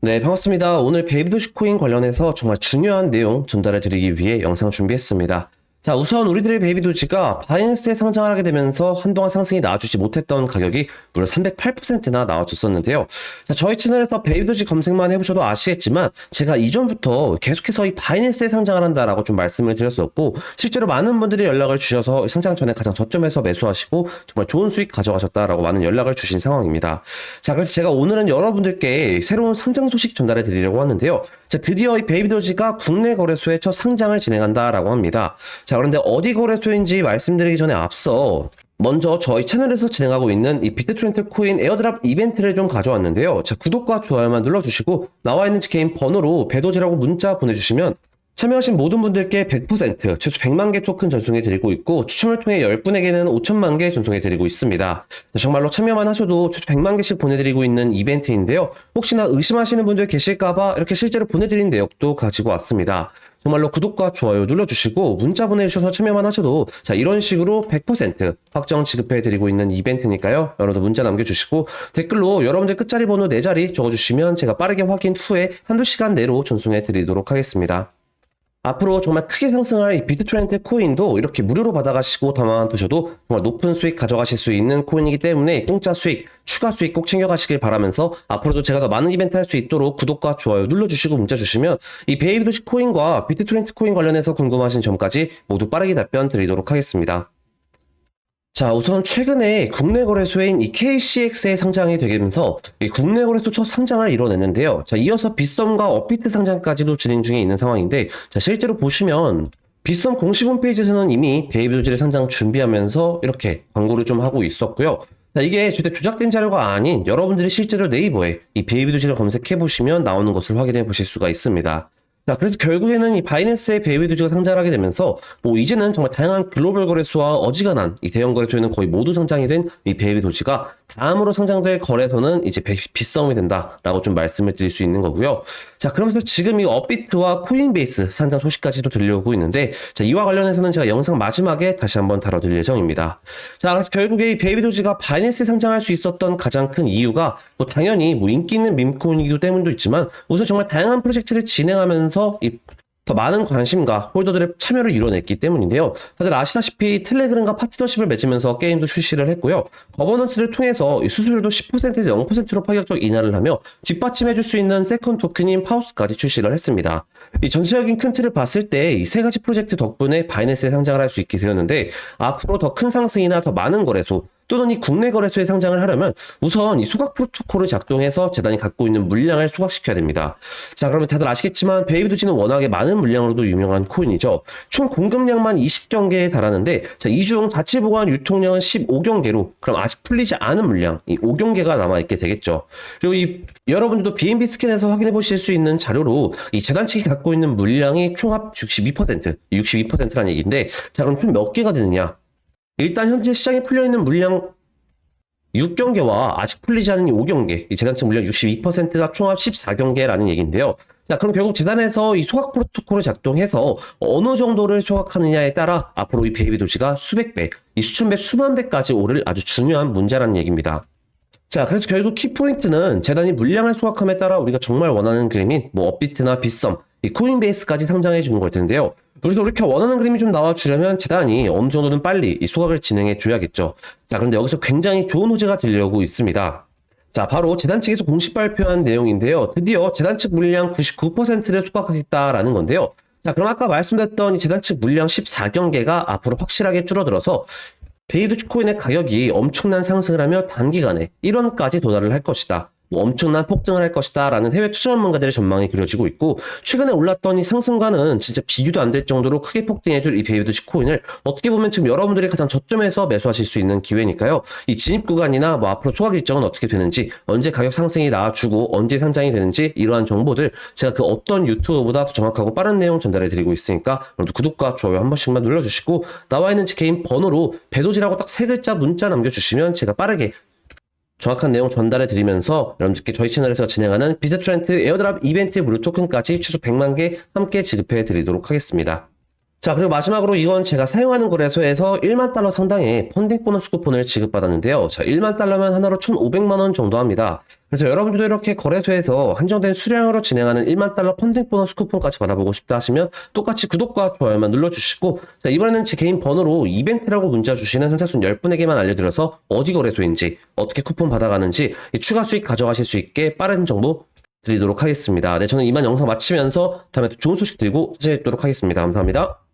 네, 반갑습니다. 오늘 베이비 도시코인 관련해서 정말 중요한 내용 전달해 드리기 위해 영상 준비했습니다. 자, 우선 우리들의 베이비 도지가 바이낸스에 상장을 하게 되면서 한동안 상승이 나와주지 못했던 가격이 무려 308%나 나와줬었는데요. 자, 저희 채널에서 베이비 도지 검색만 해보셔도 아시겠지만 제가 이전부터 계속해서 이 바이낸스에 상장을 한다라고 좀 말씀을 드렸었고 실제로 많은 분들이 연락을 주셔서 상장 전에 가장 저점에서 매수하시고 정말 좋은 수익 가져가셨다라고 많은 연락을 주신 상황입니다. 자, 그래서 제가 오늘은 여러분들께 새로운 상장 소식 전달해 드리려고 하는데요. 자, 드디어 이 베이비 도지가 국내 거래소에 첫 상장을 진행한다라고 합니다. 자, 그런데 어디 거래소인지 말씀드리기 전에 앞서 먼저 저희 채널에서 진행하고 있는 이 비트트렌트 코인 에어드랍 이벤트를 좀 가져왔는데요. 자, 구독과 좋아요만 눌러주시고 나와 있는 개인 번호로 배도지라고 문자 보내주시면 참여하신 모든 분들께 100% 최소 100만 개 토큰 전송해 드리고 있고 추첨을 통해 10분에게는 5천만 개 전송해 드리고 있습니다. 정말로 참여만 하셔도 최소 100만 개씩 보내드리고 있는 이벤트인데요. 혹시나 의심하시는 분들 계실까봐 이렇게 실제로 보내드린 내역도 가지고 왔습니다. 정말로 구독과 좋아요 눌러주시고 문자 보내주셔서 참여만 하셔도 자 이런 식으로 100% 확정 지급해 드리고 있는 이벤트니까요. 여러분들 문자 남겨주시고 댓글로 여러분들 끝자리 번호 4자리 적어주시면 제가 빠르게 확인 후에 한두 시간 내로 전송해 드리도록 하겠습니다. 앞으로 정말 크게 상승할 이 비트트렌트 코인도 이렇게 무료로 받아가시고 담아두셔도 정말 높은 수익 가져가실 수 있는 코인이기 때문에 공짜 수익, 추가 수익 꼭 챙겨가시길 바라면서 앞으로도 제가 더 많은 이벤트 할 수 있도록 구독과 좋아요 눌러주시고 문자 주시면 이 베이비 도시 코인과 비트트렌트 코인 관련해서 궁금하신 점까지 모두 빠르게 답변 드리도록 하겠습니다. 자, 우선 최근에 국내 거래소인 이 KCX에 상장이 되면서 이 국내 거래소 첫 상장을 이뤄냈는데요. 자, 이어서 빗썸과 업비트 상장까지도 진행 중에 있는 상황인데, 자, 실제로 보시면 빗썸 공식 홈페이지에서는 이미 베이비 도지를 상장 준비하면서 이렇게 광고를 좀 하고 있었고요. 자, 이게 절대 조작된 자료가 아닌 여러분들이 실제로 네이버에 이 베이비 도지를 검색해 보시면 나오는 것을 확인해 보실 수가 있습니다. 자, 그래서 결국에는 이 바이낸스의 베이비 도지가 상장을 하게 되면서 뭐 이제는 정말 다양한 글로벌 거래소와 어지간한 이 대형 거래소에는 거의 모두 상장이 된이 베이비 도지가 다음으로 상장될 거래소는 이제 빗썸이 된다라고 좀 말씀을 드릴 수 있는 거고요. 자, 그러면서 지금 이 업비트와 코인베이스 상장 소식까지도 들려오고 있는데 자, 이와 관련해서는 제가 영상 마지막에 다시 한번 다뤄드릴 예정입니다. 자, 그래서 결국에 이 베이비 도지가 바이낸스에 상장할 수 있었던 가장 큰 이유가 뭐 당연히 뭐 인기 있는 밈코인이기도 때문도 있지만 우선 정말 다양한 프로젝트를 진행하면서 이 더 많은 관심과 홀더들의 참여를 이뤄냈기 때문인데요. 다들 아시다시피 텔레그램과 파트너십을 맺으면서 게임도 출시를 했고요. 거버넌스를 통해서 이 수수료도 10%에서 0%로 파격적 인하를 하며 뒷받침해줄 수 있는 세컨 토큰인 파우스까지 출시를 했습니다. 이 전체적인 큰 틀을 봤을 때 이 세 가지 프로젝트 덕분에 바이낸스에 상장을 할 수 있게 되었는데 앞으로 더 큰 상승이나 더 많은 거래소 또는 이 국내 거래소에 상장을 하려면 우선 이 소각 프로토콜을 작동해서 재단이 갖고 있는 물량을 소각시켜야 됩니다. 자, 그러면 다들 아시겠지만 베이비도지는 워낙에 많은 물량으로도 유명한 코인이죠. 총 공급량만 20경개에 달하는데 자, 이 중 자체 보관 유통량은 15경개로 그럼 아직 풀리지 않은 물량 이 5경개가 남아 있게 되겠죠. 그리고 이 여러분들도 BNB 스캔에서 확인해 보실 수 있는 자료로 이 재단 측이 갖고 있는 물량이 총합 62% 62%라는 얘기인데 자, 그럼 총 몇 개가 되느냐? 일단 현재 시장에 풀려있는 물량 6경계와 아직 풀리지 않은 이 5경계, 이 재단측 물량 62%가 총합 14경계라는 얘기인데요. 자, 그럼 결국 재단에서 이 소각 프로토콜을 작동해서 어느 정도를 소각하느냐에 따라 앞으로 이 베이비 도시가 수백 배, 이 수천 배, 수만 배까지 오를 아주 중요한 문제라는 얘기입니다. 자, 그래서 결국 키포인트는 재단이 물량을 소각함에 따라 우리가 정말 원하는 그림인 뭐 업비트나 빗썸, 이 코인베이스까지 상장해 주는 걸 텐데요. 그래서 이렇게 원하는 그림이 좀 나와주려면 재단이 어느 정도는 빨리 이 소각을 진행해 줘야겠죠. 자, 그런데 여기서 굉장히 좋은 호재가 들려오고 있습니다. 자, 바로 재단 측에서 공식 발표한 내용인데요. 드디어 재단 측 물량 99%를 소각하겠다라는 건데요. 자, 그럼 아까 말씀드렸던 이 재단 측 물량 14경계가 앞으로 확실하게 줄어들어서 베이비도치 코인의 가격이 엄청난 상승을 하며 단기간에 1원까지 도달을 할 것이다. 뭐 엄청난 폭등을 할 것이다 라는 해외 투자 전문가들의 전망이 그려지고 있고 최근에 올랐던 이 상승과는 진짜 비교도 안 될 정도로 크게 폭등해줄 이 베이비도치 코인을 어떻게 보면 지금 여러분들이 가장 저점에서 매수하실 수 있는 기회니까요. 이 진입 구간이나 뭐 앞으로 소각 일정은 어떻게 되는지 언제 가격 상승이 나와주고 언제 상장이 되는지 이러한 정보들 제가 그 어떤 유튜버보다 더 정확하고 빠른 내용 전달해 드리고 있으니까 여러분들 구독과 좋아요 한 번씩만 눌러주시고 나와 있는 제 개인 번호로 배도지라고 딱 세 글자 문자 남겨주시면 제가 빠르게 정확한 내용 전달해 드리면서 여러분들께 저희 채널에서 진행하는 비트트렌트 에어드랍 이벤트 무료 토큰까지 최소 100만 개 함께 지급해 드리도록 하겠습니다. 자, 그리고 마지막으로 이건 제가 사용하는 거래소에서 1만 달러 상당의 펀딩 보너스 쿠폰을 지급받았는데요. 자, 1만 달러면 하나로 1,500만 원 정도 합니다. 그래서 여러분들도 이렇게 거래소에서 한정된 수량으로 진행하는 1만 달러 펀딩 보너스 쿠폰까지 받아보고 싶다 하시면 똑같이 구독과 좋아요만 눌러주시고 자, 이번에는 제 개인 번호로 이벤트라고 문자 주시는 선착순 10분에게만 알려드려서 어디 거래소인지 어떻게 쿠폰 받아가는지 이 추가 수익 가져가실 수 있게 빠른 정보 드리도록 하겠습니다. 네, 저는 이만 영상 마치면서 다음에 또 좋은 소식 들고 찾아뵙도록 하겠습니다. 감사합니다.